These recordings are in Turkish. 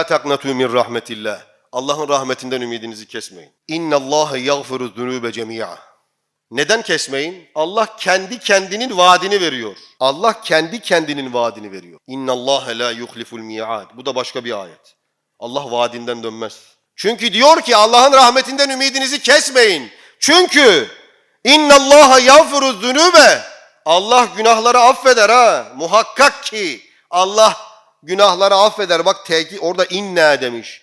La taknatu min rahmetillah. Allah'ın rahmetinden ümidinizi kesmeyin. İnna Allah yaghfiru zunuba cemi'a. Neden kesmeyin? Allah kendi kendinin vaadini veriyor. Allah kendi kendinin vaadini veriyor. İnna Allah la yuhliful mi'ad. Bu da başka bir ayet. Allah vaadinden dönmez. Çünkü diyor ki Allah'ın rahmetinden ümidinizi kesmeyin. Çünkü inna Allah yaghfiru zunube. Allah günahları affeder ha. Muhakkak ki Allah günahları affeder. Bak teki orada inna demiş.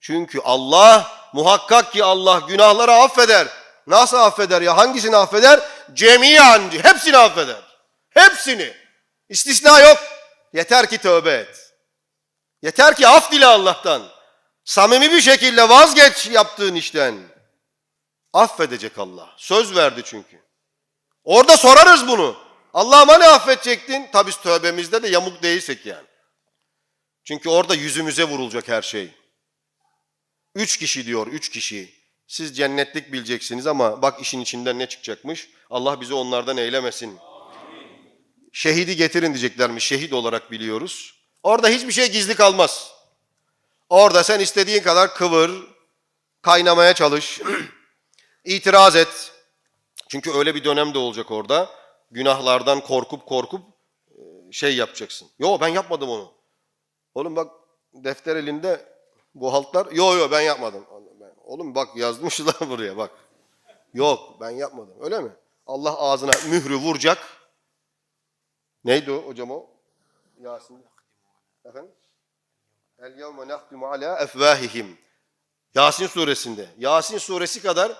Çünkü Allah muhakkak ki Allah günahları affeder. Nasıl affeder ya? Hangisini affeder? Cemiyan. Hepsini affeder. Hepsini. İstisna yok. Yeter ki tövbe et. Yeter ki af dile Allah'tan. Samimi bir şekilde vazgeç yaptığın işten. Affedecek Allah. Söz verdi çünkü. Orada sorarız bunu. Allah'ıma ne affedecektin? Tabi tövbemizde de yamuk değilsek yani. Çünkü orada yüzümüze vurulacak her şey. Üç kişi diyor, üç kişi. Siz cennetlik bileceksiniz ama bak işin içinden ne çıkacakmış. Allah bizi onlardan eylemesin. Şehidi getirin diyeceklermiş. Şehit olarak biliyoruz. Orada hiçbir şey gizli kalmaz. Orada sen istediğin kadar kıvır, kaynamaya çalış, itiraz et. Çünkü öyle bir dönem de olacak orada. Günahlardan korkup korkup e, şey yapacaksın. Yo ben yapmadım onu. Oğlum bak defter elinde bu haltlar. Yo yo ben yapmadım. Oğlum bak yazmışlar buraya bak. Yok ben yapmadım. Öyle mi? Allah ağzına mührü vuracak. Neydi o hocam o? Yasin. Efendim? El yevme nahtimu ala efvahihim. Yasin suresinde. Yasin suresi kadar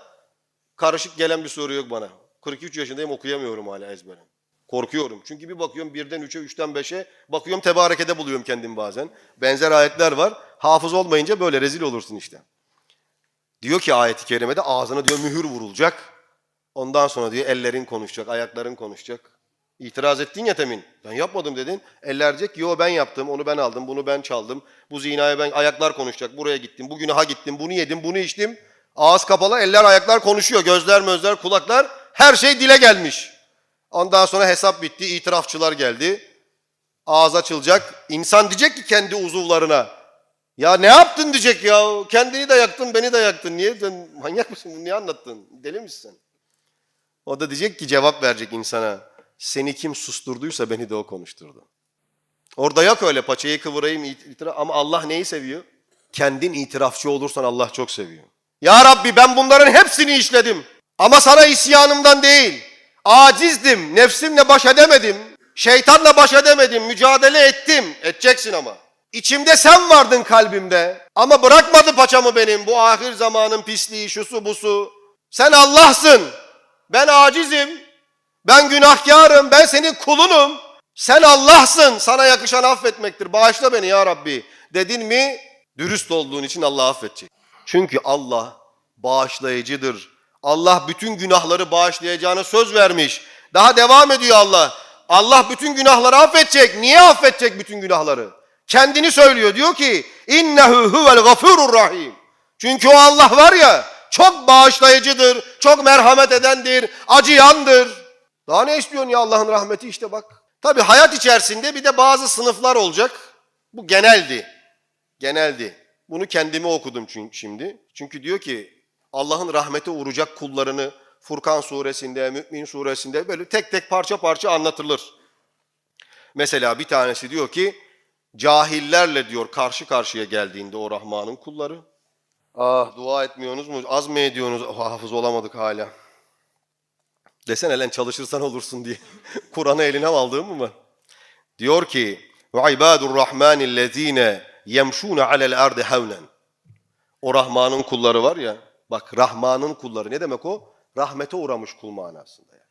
karışık gelen bir soru yok bana. 43 yaşındayım okuyamıyorum hala ezberen. Korkuyorum. Çünkü bir bakıyorum birden üçe, üçten beşe, bakıyorum tebarekede buluyorum kendimi bazen. Benzer ayetler var. Hafız olmayınca böyle rezil olursun işte. Diyor ki ayeti kerimede ağzına diyor mühür vurulacak. Ondan sonra diyor ellerin konuşacak, ayakların konuşacak. İtiraz ettin ya temin. Ben yapmadım dedin. Eller diyecek yo ben yaptım, onu ben aldım, bunu ben çaldım. Bu zinaya ben ayaklar konuşacak. Buraya gittim, bu günaha gittim, bunu yedim, bunu içtim. Ağız kapalı, eller ayaklar konuşuyor. Gözler mözler, kulaklar her şey dile gelmiş. Ondan sonra hesap bitti, itirafçılar geldi. Ağız açılacak. İnsan diyecek ki kendi uzuvlarına. Ya ne yaptın diyecek ya. Kendini de yaktın, beni de yaktın. Niye? Sen manyak mısın? Bunu niye anlattın? Deli misin sen? O da diyecek ki cevap verecek insana. Seni kim susturduysa beni de o konuşturdu. Orada yok öyle paçayı kıvırayım itiraf ama Allah neyi seviyor? Kendin itirafçı olursan Allah çok seviyor. Ya Rabbi ben bunların hepsini işledim. Ama sana isyanımdan değil. Acizdim, nefsimle baş edemedim. Şeytanla baş edemedim, mücadele ettim. Edeceksin ama. İçimde sen vardın kalbimde. Ama bırakmadı paçamı benim bu ahir zamanın pisliği, şusu busu. Sen Allah'sın. Ben acizim. Ben günahkarım. Ben senin kulunum. Sen Allah'sın. Sana yakışan affetmektir. Bağışla beni ya Rabbi. Dedin mi dürüst olduğun için Allah affedecek. Çünkü Allah bağışlayıcıdır. Allah bütün günahları bağışlayacağına söz vermiş. Daha devam ediyor Allah. Allah bütün günahları affedecek. Niye affedecek bütün günahları? Kendini söylüyor. Diyor ki innehu huvel gafurur rahim. Çünkü o Allah var ya çok bağışlayıcıdır, çok merhamet edendir, acıyandır. Daha ne istiyorsun ya Allah'ın rahmeti işte bak. Tabi hayat içerisinde bir de bazı sınıflar olacak. Bu geneldi. Geneldi. Bunu kendime okudum çünkü şimdi. Çünkü diyor ki Allah'ın rahmete uğrayacak kullarını Furkan suresinde, Mü'min suresinde böyle tek tek parça parça anlatılır. Mesela bir tanesi diyor ki cahillerle diyor karşı karşıya geldiğinde o Rahman'ın kulları. Ah dua etmiyorsunuz mu? Az mı ediyorsunuz? Hafız olamadık hala. Desene lan çalışırsan olursun diye. Kur'an'ı eline aldığım mı? Diyor ki ve ibadur rahmanillezine yemşuna alel ardi havnen. O Rahman'ın kulları var ya. Bak Rahman'ın kulları ne demek o? Rahmete uğramış kul manasında. Yani.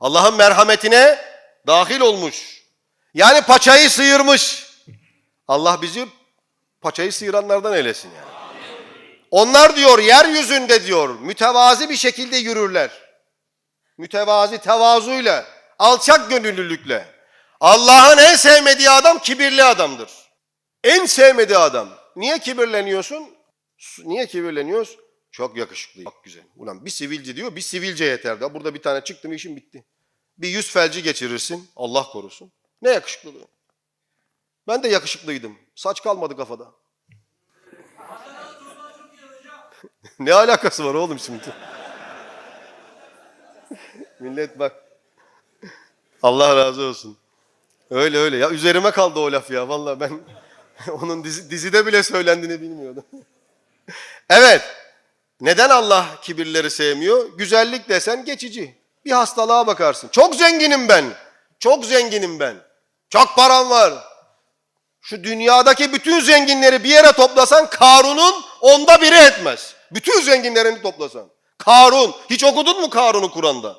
Allah'ın merhametine dahil olmuş. Yani paçayı sıyırmış. Allah bizi paçayı sıyıranlardan eylesin yani. Onlar diyor yeryüzünde diyor mütevazi bir şekilde yürürler. Mütevazi tevazuyla, alçak gönüllülükle. Allah'ın en sevmediği adam kibirli adamdır. En sevmediği adam. Niye kibirleniyorsun? Niye kibirleniyoruz? Çok yakışıklı, çok güzel. Ulan bir sivilce diyor, bir sivilce yeter. Da burada bir tane çıktı mı işin bitti. Bir yüz felci geçirirsin, Allah korusun. Ne yakışıklılığı. Ben de yakışıklıydım. Saç kalmadı kafada. ne alakası var oğlum şimdi? Millet bak. Allah razı olsun. Öyle öyle. Ya üzerime kaldı o laf ya. Vallahi ben onun dizi, dizide bile söylendiğini bilmiyordum. evet. Neden Allah kibirleri sevmiyor? Güzellik desen geçici. Bir hastalığa bakarsın. Çok zenginim ben. Çok zenginim ben. Çok param var. Şu dünyadaki bütün zenginleri bir yere toplasan Karun'un onda biri etmez. Bütün zenginlerini toplasan. Karun. Hiç okudun mu Karun'u Kur'an'da?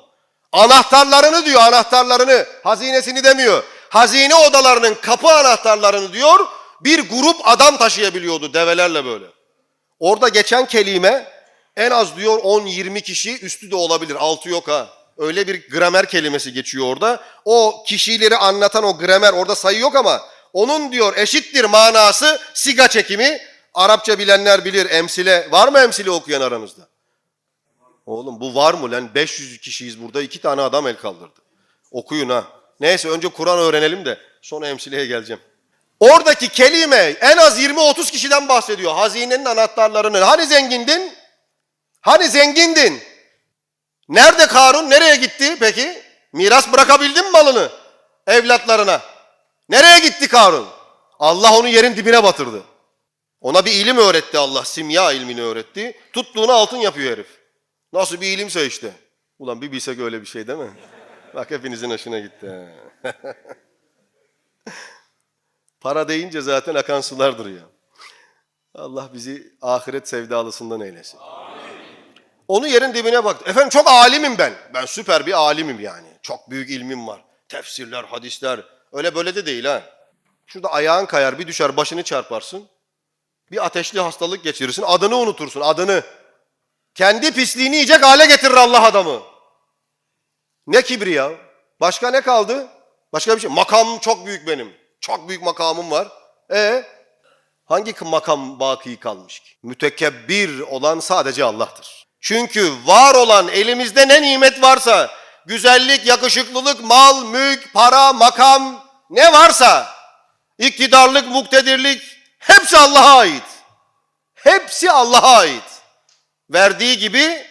Anahtarlarını diyor anahtarlarını. Hazinesini demiyor. Hazine odalarının kapı anahtarlarını diyor. Bir grup adam taşıyabiliyordu develerle böyle. Orada geçen kelime en az diyor 10-20 kişi üstü de olabilir. Altı yok ha. Öyle bir gramer kelimesi geçiyor orada. O kişileri anlatan o gramer orada sayı yok ama onun diyor eşittir manası siga çekimi. Arapça bilenler bilir emsile. Var mı emsile okuyan aranızda? Oğlum bu var mı lan? 500 kişiyiz burada. iki tane adam el kaldırdı. Okuyun ha. Neyse önce Kur'an öğrenelim de sonra emsileye geleceğim. Oradaki kelime en az 20-30 kişiden bahsediyor. Hazinenin anahtarlarını. Hani zengindin? Hani zengindin? Nerede Karun? Nereye gitti peki? Miras bırakabildin mi malını? Evlatlarına. Nereye gitti Karun? Allah onu yerin dibine batırdı. Ona bir ilim öğretti Allah. Simya ilmini öğretti. Tuttuğunu altın yapıyor herif. Nasıl bir ilimse işte. Ulan bir bilsek öyle bir şey değil mi? Bak hepinizin hoşuna gitti. Para deyince zaten akan sulardır ya. Allah bizi ahiret sevdalısından eylesin. Onu yerin dibine baktı. Efendim çok alimim ben. Ben süper bir alimim yani. Çok büyük ilmim var. Tefsirler, hadisler. Öyle böyle de değil ha. Şurada ayağın kayar, bir düşer, başını çarparsın. Bir ateşli hastalık geçirirsin. Adını unutursun, adını. Kendi pisliğini yiyecek hale getirir Allah adamı. Ne kibri ya? Başka ne kaldı? Başka bir şey. Makam çok büyük benim. Çok büyük makamım var. E hangi makam baki kalmış ki? Mütekebbir olan sadece Allah'tır. Çünkü var olan elimizde ne nimet varsa, güzellik, yakışıklılık, mal, mülk, para, makam ne varsa, iktidarlık, muktedirlik hepsi Allah'a ait. Hepsi Allah'a ait. Verdiği gibi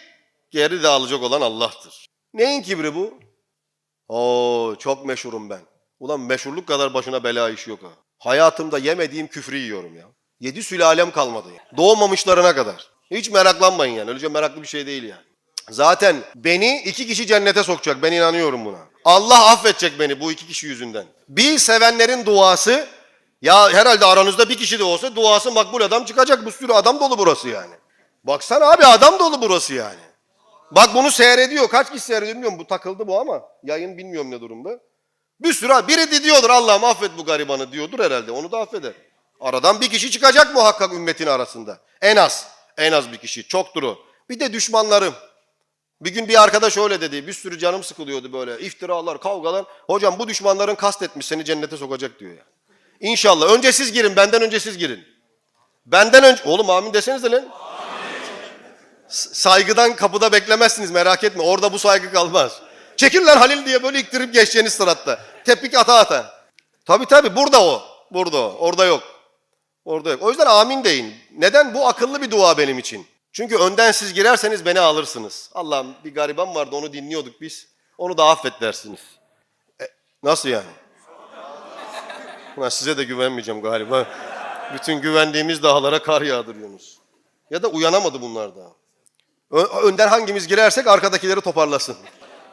geri de alacak olan Allah'tır. Neyin kibri bu? Oo çok meşhurum ben. Ulan meşhurluk kadar başına bela iş yok ha. Hayatımda yemediğim küfrü yiyorum ya. Yedi sülalem kalmadı ya. Doğmamışlarına kadar. Hiç meraklanmayın yani. Öylece meraklı bir şey değil yani. Zaten beni iki kişi cennete sokacak. Ben inanıyorum buna. Allah affedecek beni bu iki kişi yüzünden. Bir sevenlerin duası ya herhalde aranızda bir kişi de olsa duası makbul adam çıkacak. Bir sürü adam dolu burası yani. Baksana abi adam dolu burası yani. Bak bunu seyrediyor. Kaç kişi seyrediyor bilmiyorum. Bu takıldı bu ama. Yayın bilmiyorum ne durumda. Bir sürü. Biri diyordur Allah'ım affet bu garibanı diyordur herhalde. Onu da affeder. Aradan bir kişi çıkacak muhakkak ümmetin arasında. En az. En az bir kişi. Çoktur o. Bir de düşmanlarım. Bir gün bir arkadaş öyle dedi. Bir sürü canım sıkılıyordu böyle. İftiralar, kavgalar. Hocam bu düşmanların kastetmiş seni cennete sokacak diyor ya. İnşallah. Önce siz girin. Benden önce siz girin. Benden önce... Oğlum amin desenize lan. S- Saygıdan kapıda beklemezsiniz merak etme. Orada bu saygı kalmaz. Çekil lan Halil diye böyle iktirip geçeceğiniz sıratta. Tepik ata ata. Tabii tabii burada o. Burada o. Orada yok. Orada yok. O yüzden amin deyin. Neden? Bu akıllı bir dua benim için. Çünkü önden siz girerseniz beni alırsınız. Allah'ım bir gariban vardı onu dinliyorduk biz. Onu da affet dersiniz. E, nasıl yani? Ulan size de güvenmeyeceğim galiba. Bütün güvendiğimiz dağlara kar yağdırıyorsunuz. Ya da uyanamadı bunlar. Ö- önden hangimiz girersek arkadakileri toparlasın.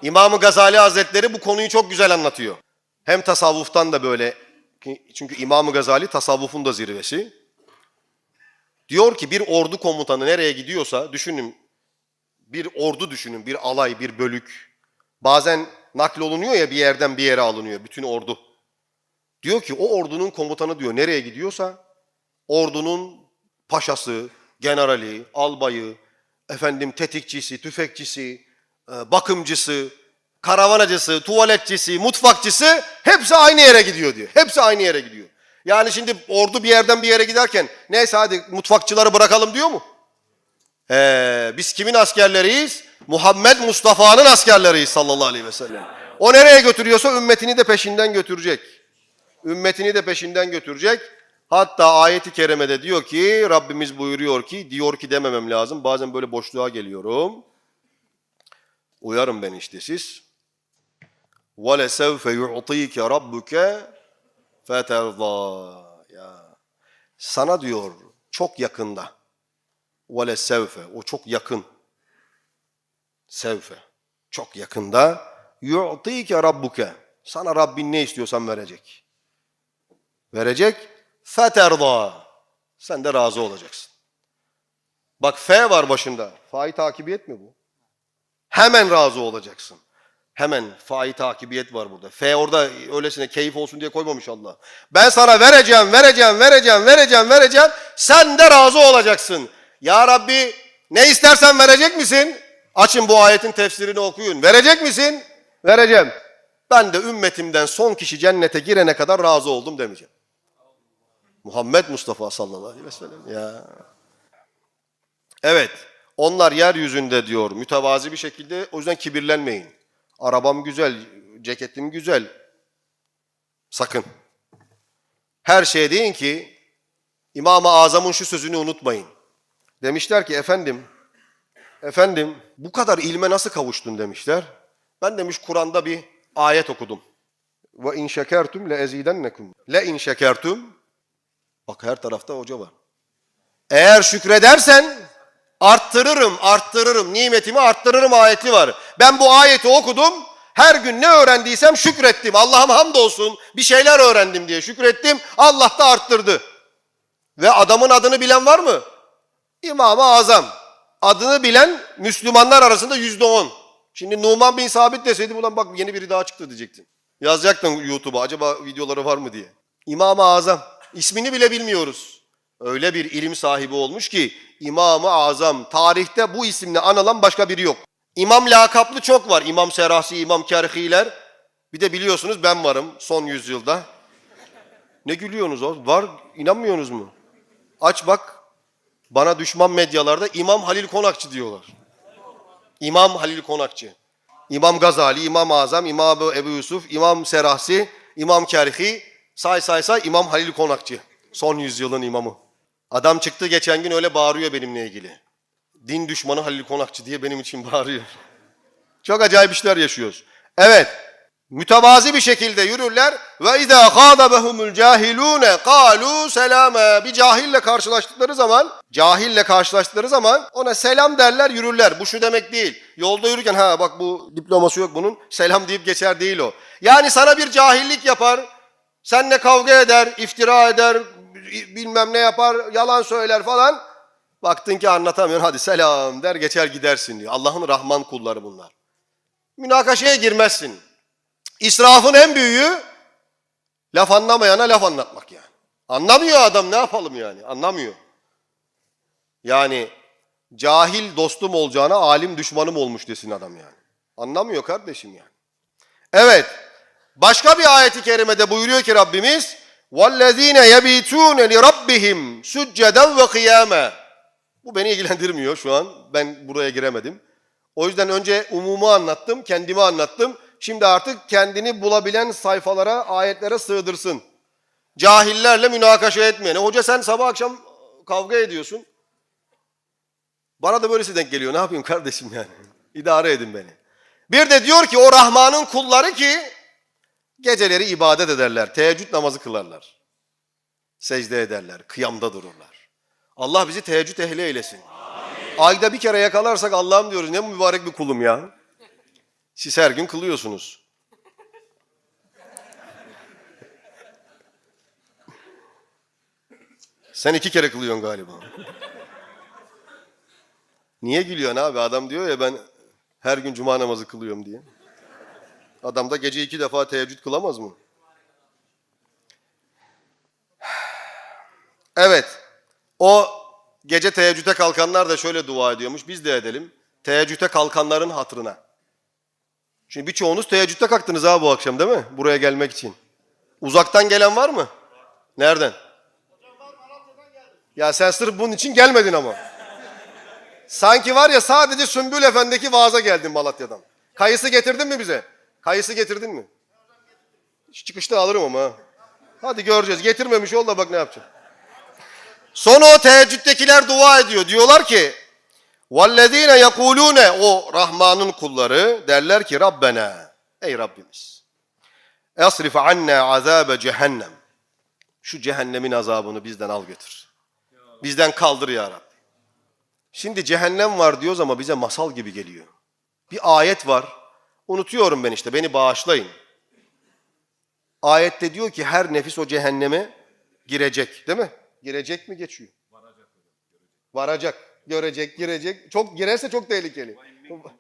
İmam-ı Gazali Hazretleri bu konuyu çok güzel anlatıyor. Hem tasavvuftan da böyle, çünkü İmam-ı Gazali tasavvufun da zirvesi. Diyor ki bir ordu komutanı nereye gidiyorsa düşünün, bir ordu düşünün, bir alay, bir bölük. Bazen naklolunuyor ya bir yerden bir yere alınıyor bütün ordu. Diyor ki o ordunun komutanı diyor nereye gidiyorsa ordunun paşası, generali, albayı, efendim tetikçisi, tüfekçisi, e, bakımcısı, karavanacısı, tuvaletçisi, mutfakçısı hepsi aynı yere gidiyor diyor. Hepsi aynı yere gidiyor. Yani şimdi ordu bir yerden bir yere giderken neyse hadi mutfakçıları bırakalım diyor mu? Ee, biz kimin askerleriyiz? Muhammed Mustafa'nın askerleriyiz sallallahu aleyhi ve sellem. O nereye götürüyorsa ümmetini de peşinden götürecek. Ümmetini de peşinden götürecek. Hatta ayeti kerimede diyor ki Rabbimiz buyuruyor ki diyor ki dememem lazım. Bazen böyle boşluğa geliyorum. Uyarın beni işte siz. وَلَسَوْفَ يُعْطِيكَ رَبُّكَ فَتَرْضَى ya. Sana diyor çok yakında. وَلَسَوْفَ o çok yakın. Sevfe. Çok yakında. يُعْطِيكَ رَبُّكَ Sana Rabbin ne istiyorsan verecek. Verecek. فَتَرْضَى Sen de razı olacaksın. Bak F var başında. Fa'yı takibiyet mi bu? Hemen razı olacaksın. Hemen fa'yı takibiyet var burada. F orada öylesine keyif olsun diye koymamış Allah. Ben sana vereceğim, vereceğim, vereceğim, vereceğim, vereceğim. Sen de razı olacaksın. Ya Rabbi ne istersen verecek misin? Açın bu ayetin tefsirini okuyun. Verecek misin? Vereceğim. Ben de ümmetimden son kişi cennete girene kadar razı oldum demeyeceğim. Muhammed Mustafa sallallahu aleyhi ve sellem. Ya. Evet. Onlar yeryüzünde diyor mütevazi bir şekilde. O yüzden kibirlenmeyin. Arabam güzel, ceketim güzel. Sakın. Her şeye deyin ki İmam-ı Azam'ın şu sözünü unutmayın. Demişler ki efendim, efendim bu kadar ilme nasıl kavuştun demişler. Ben demiş Kur'an'da bir ayet okudum. Ve in şekertum le ezidennekum. Le in şekertum. Bak her tarafta hoca var. Eğer şükredersen arttırırım, arttırırım, nimetimi arttırırım ayeti var. Ben bu ayeti okudum, her gün ne öğrendiysem şükrettim. Allah'ım hamdolsun bir şeyler öğrendim diye şükrettim. Allah da arttırdı. Ve adamın adını bilen var mı? İmam-ı Azam. Adını bilen Müslümanlar arasında yüzde on. Şimdi Numan bin Sabit deseydi ulan bak yeni biri daha çıktı diyecektin. Yazacaktın YouTube'a acaba videoları var mı diye. İmam-ı Azam. İsmini bile bilmiyoruz. Öyle bir ilim sahibi olmuş ki İmam-ı Azam tarihte bu isimle anılan başka biri yok. İmam lakaplı çok var. İmam Serahsi, İmam Kerhiler. Bir de biliyorsunuz ben varım son yüzyılda. Ne gülüyorsunuz o? Var inanmıyorsunuz mu? Aç bak. Bana düşman medyalarda İmam Halil Konakçı diyorlar. İmam Halil Konakçı. İmam Gazali, İmam Azam, İmam Ebu Yusuf, İmam Serahsi, İmam Kerhi, say say say İmam Halil Konakçı. Son yüzyılın imamı. Adam çıktı geçen gün öyle bağırıyor benimle ilgili. Din düşmanı Halil Konakçı diye benim için bağırıyor. Çok acayip işler yaşıyoruz. Evet. Mütevazi bir şekilde yürürler ve izâ khâdabehumul cahilûne kâlû selâme. Bir cahille karşılaştıkları zaman, cahille karşılaştıkları zaman ona selam derler, yürürler. Bu şu demek değil. Yolda yürürken ha bak bu diploması yok bunun. Selam deyip geçer değil o. Yani sana bir cahillik yapar. Seninle kavga eder, iftira eder, bilmem ne yapar, yalan söyler falan. Baktın ki anlatamıyorsun hadi selam der geçer gidersin diyor. Allah'ın Rahman kulları bunlar. Münakaşaya girmezsin. İsrafın en büyüğü laf anlamayana laf anlatmak yani. Anlamıyor adam ne yapalım yani anlamıyor. Yani cahil dostum olacağına alim düşmanım olmuş desin adam yani. Anlamıyor kardeşim yani. Evet. Başka bir ayeti kerimede buyuruyor ki Rabbimiz وَالَّذ۪ينَ يَب۪يتُونَ لِرَبِّهِمْ سُجَّدًا وَقِيَامًا Bu beni ilgilendirmiyor şu an. Ben buraya giremedim. O yüzden önce umumu anlattım, kendimi anlattım. Şimdi artık kendini bulabilen sayfalara, ayetlere sığdırsın. Cahillerle münakaşa etmeyen. E hoca sen sabah akşam kavga ediyorsun. Bana da böylesi denk geliyor. Ne yapayım kardeşim yani? İdare edin beni. Bir de diyor ki o Rahman'ın kulları ki geceleri ibadet ederler. Teheccüd namazı kılarlar. Secde ederler. Kıyamda dururlar. Allah bizi teheccüd ehli eylesin. Ayda bir kere yakalarsak Allah'ım diyoruz ne mübarek bir kulum ya. Siz her gün kılıyorsunuz. Sen iki kere kılıyorsun galiba. Niye gülüyorsun abi? Adam diyor ya ben her gün cuma namazı kılıyorum diye. Adam da gece iki defa teheccüd kılamaz mı? Evet. O gece teheccüde kalkanlar da şöyle dua ediyormuş. Biz de edelim. Teheccüde kalkanların hatırına. Şimdi birçoğunuz teheccüde kalktınız ha bu akşam değil mi? Buraya gelmek için. Uzaktan gelen var mı? Nereden? Ya sen sırf bunun için gelmedin ama. Sanki var ya sadece Sümbül Efendi'deki vaaza geldin Malatya'dan. Kayısı getirdin mi bize? Kayısı getirdin mi? Çıkışta alırım ama. ha. Hadi göreceğiz. Getirmemiş ol da bak ne yapacaksın. Sonra o teheccüddekiler dua ediyor. Diyorlar ki وَالَّذ۪ينَ يَقُولُونَ O Rahman'ın kulları derler ki Rabbena Ey Rabbimiz اَصْرِفْ عَنَّا عَذَابَ cehennem Şu cehennemin azabını bizden al götür. Bizden kaldır ya Rabbi. Şimdi cehennem var diyoruz ama bize masal gibi geliyor. Bir ayet var. Unutuyorum ben işte. Beni bağışlayın. Ayette diyor ki her nefis o cehenneme girecek. Değil mi? Girecek mi geçiyor? Varacak. Görecek, girecek. Çok girerse çok tehlikeli.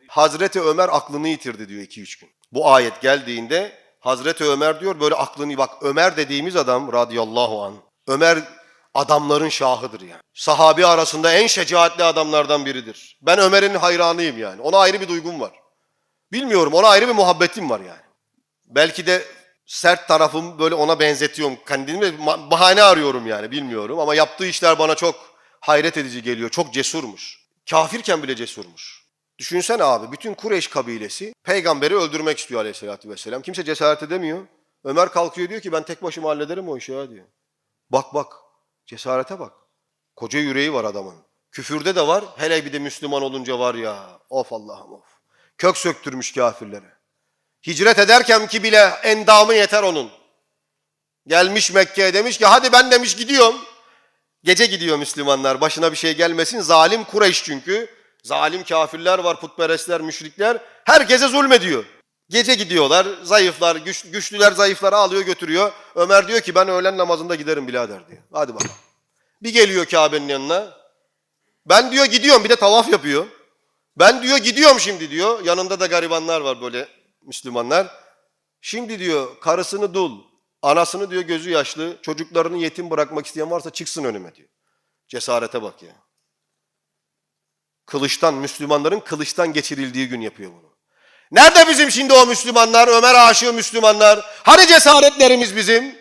Hazreti Ömer aklını yitirdi diyor 2-3 gün. Bu ayet geldiğinde Hazreti Ömer diyor böyle aklını bak Ömer dediğimiz adam radıyallahu an. Ömer adamların şahıdır yani. Sahabi arasında en şecaatli adamlardan biridir. Ben Ömer'in hayranıyım yani. Ona ayrı bir duygum var. Bilmiyorum ona ayrı bir muhabbetim var yani. Belki de sert tarafım böyle ona benzetiyorum. Kendimi bahane arıyorum yani bilmiyorum. Ama yaptığı işler bana çok hayret edici geliyor. Çok cesurmuş. Kafirken bile cesurmuş. Düşünsene abi bütün Kureyş kabilesi peygamberi öldürmek istiyor aleyhissalatü vesselam. Kimse cesaret edemiyor. Ömer kalkıyor diyor ki ben tek başıma hallederim o işi ya diyor. Bak bak cesarete bak. Koca yüreği var adamın. Küfürde de var. Hele bir de Müslüman olunca var ya. Of Allah'ım of. Kök söktürmüş kafirlere. Hicret ederken ki bile endamı yeter onun. Gelmiş Mekke'ye demiş ki hadi ben demiş gidiyorum. Gece gidiyor Müslümanlar başına bir şey gelmesin. Zalim Kureyş çünkü. Zalim kafirler var, putperestler, müşrikler. Herkese zulmediyor. Gece gidiyorlar, zayıflar, güç, güçlüler zayıfları alıyor götürüyor. Ömer diyor ki ben öğlen namazında giderim birader diyor. Hadi bakalım. Bir geliyor Kabe'nin yanına. Ben diyor gidiyorum bir de tavaf yapıyor. Ben diyor gidiyorum şimdi diyor. Yanında da garibanlar var böyle Müslümanlar. Şimdi diyor karısını dul, anasını diyor gözü yaşlı, çocuklarını yetim bırakmak isteyen varsa çıksın önüme diyor. Cesarete bak ya. Kılıçtan, Müslümanların kılıçtan geçirildiği gün yapıyor bunu. Nerede bizim şimdi o Müslümanlar, Ömer aşığı Müslümanlar? Hani cesaretlerimiz bizim?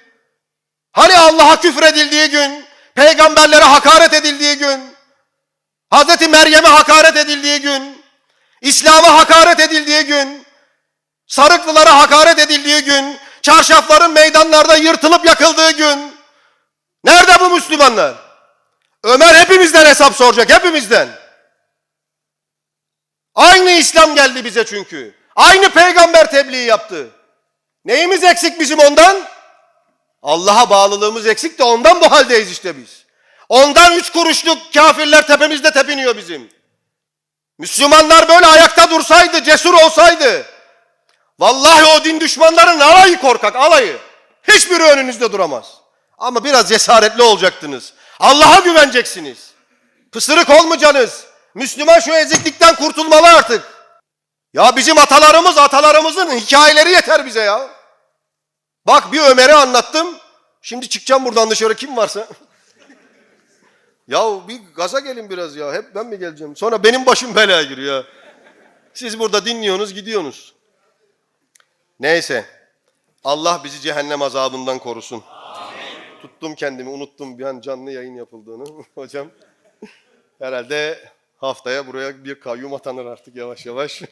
Hani Allah'a küfredildiği gün, peygamberlere hakaret edildiği gün, Hazreti Meryem'e hakaret edildiği gün, İslam'a hakaret edildiği gün, sarıklılara hakaret edildiği gün, çarşafların meydanlarda yırtılıp yakıldığı gün. Nerede bu Müslümanlar? Ömer hepimizden hesap soracak, hepimizden. Aynı İslam geldi bize çünkü. Aynı peygamber tebliği yaptı. Neyimiz eksik bizim ondan? Allah'a bağlılığımız eksik de ondan bu haldeyiz işte biz. Ondan üç kuruşluk kafirler tepemizde tepiniyor bizim. Müslümanlar böyle ayakta dursaydı, cesur olsaydı. Vallahi o din düşmanların alayı korkak, alayı. Hiçbiri önünüzde duramaz. Ama biraz cesaretli olacaktınız. Allah'a güveneceksiniz. Pısırık olmayacaksınız. Müslüman şu eziklikten kurtulmalı artık. Ya bizim atalarımız, atalarımızın hikayeleri yeter bize ya. Bak bir Ömer'i anlattım. Şimdi çıkacağım buradan dışarı kim varsa. ya bir gaza gelin biraz ya. Hep ben mi geleceğim? Sonra benim başım belaya giriyor. Siz burada dinliyorsunuz, gidiyorsunuz. Neyse. Allah bizi cehennem azabından korusun. Tuttum kendimi, unuttum bir an canlı yayın yapıldığını hocam. Herhalde haftaya buraya bir kayyum atanır artık yavaş yavaş.